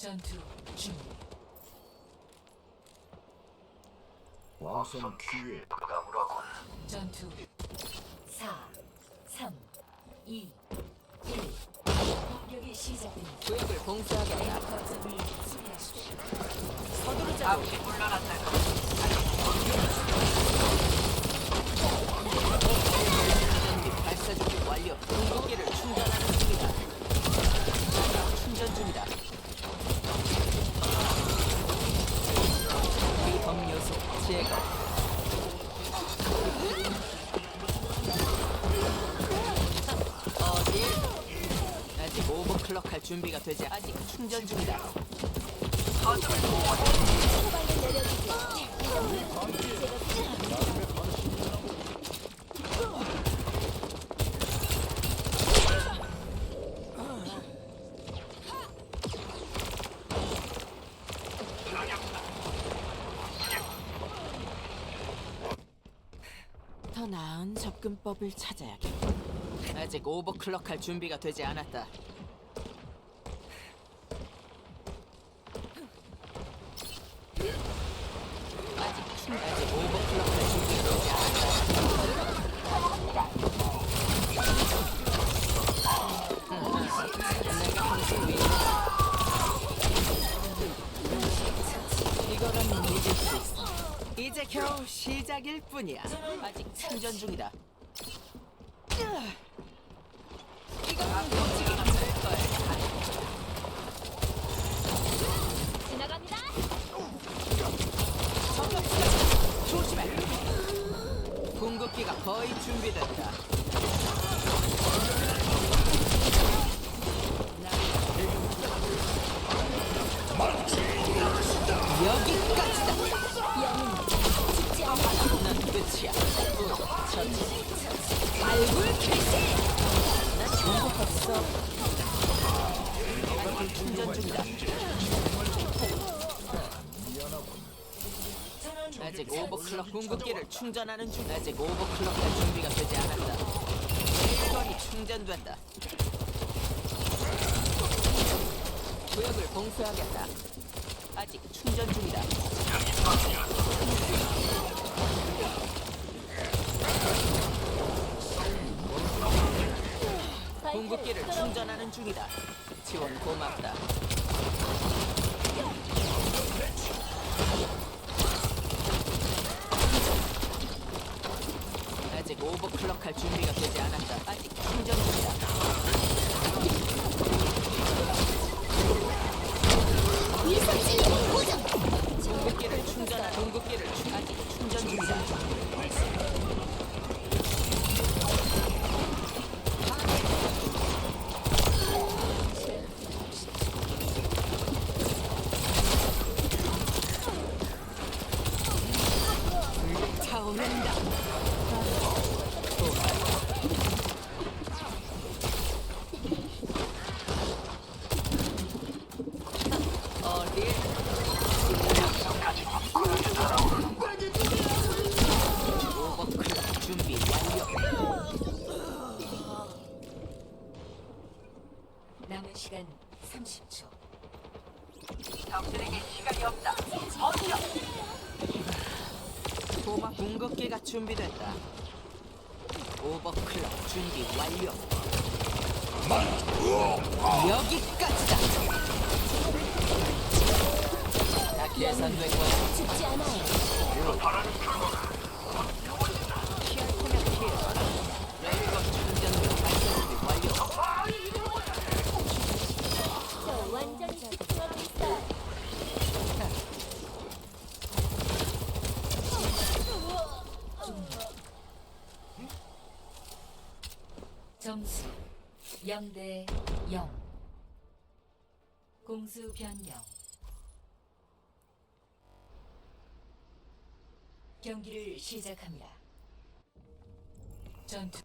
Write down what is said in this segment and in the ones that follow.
전투 준비. 왕성 기회 전투 4 3 2 1 공격이 시작됩니다. 구역을 봉쇄하겠다. 거점을 수비하십시오. 서두르자. 충전기 준비가 되지 아직 충전 중이다. 더 나은 접근법을 찾아야겠다. 아직 오버클럭 할 준비가 되지 않았다. 아직 충 아직 오버클럭 할 준비가 되지 않았다. 내가 항상 위에 이거라면 믿을 수 있어. 이제 겨우 시작일 뿐이야. 아직 충전 중이다. 거야. 지나갑니다. 조심해. 궁극기가 거의 준비됐다. 아직 오버클럭 궁극기를 충전하는 중. 아직 오버클럭 할 준비가 되지 않았다. 일거리 충전된다. 구역을 봉쇄하겠다. 아직 충전 중이다. 궁극기를 충전하는 중이다. 지원 고맙다. 아직 오버클럭 할 준비가 어디? 오버클럭 준비 완료. 남은 시간 30초. 도마 궁극기가 준비됐다. 오버클럭 준비 완료. 여기까지다. 점수 0대 0. 공수 변경. 경기를 시작합니다. 전투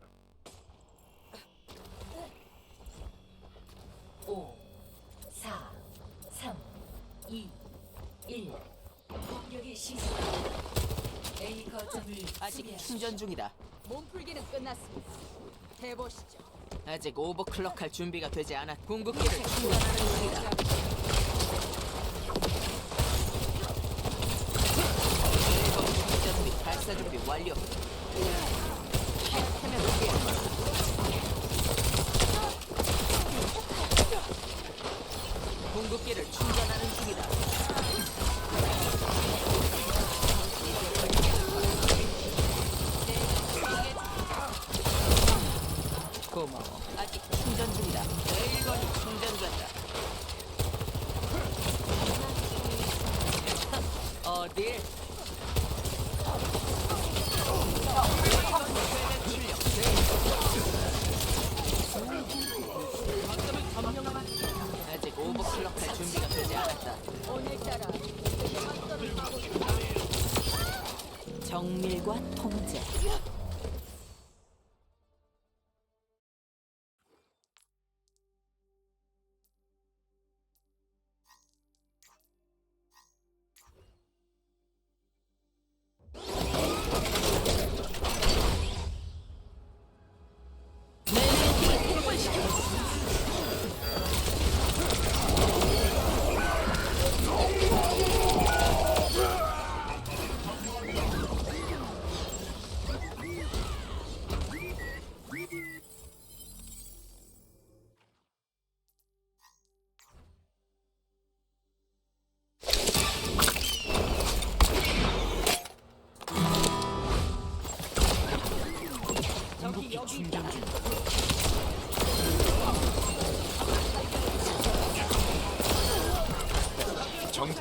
5 4 3 2 1 공격이 시작합니다. A 거점을 아직 수비하십시오. 충전 중이다. 몸풀기는 끝났습니다. 해보시죠. 아직 오버클럭 할 준비가 되지 않았. 궁극기를 충전하는 중이다. 발사 준비 완료. 궁극기를 충전하는 중이다. 고마워. 아직 충전 중이다. 레일건이 충전된다. 어딜? 아직 오버클럭 할 준비가 되지 않았다. 정밀과 통제.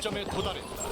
정점에 도달했다.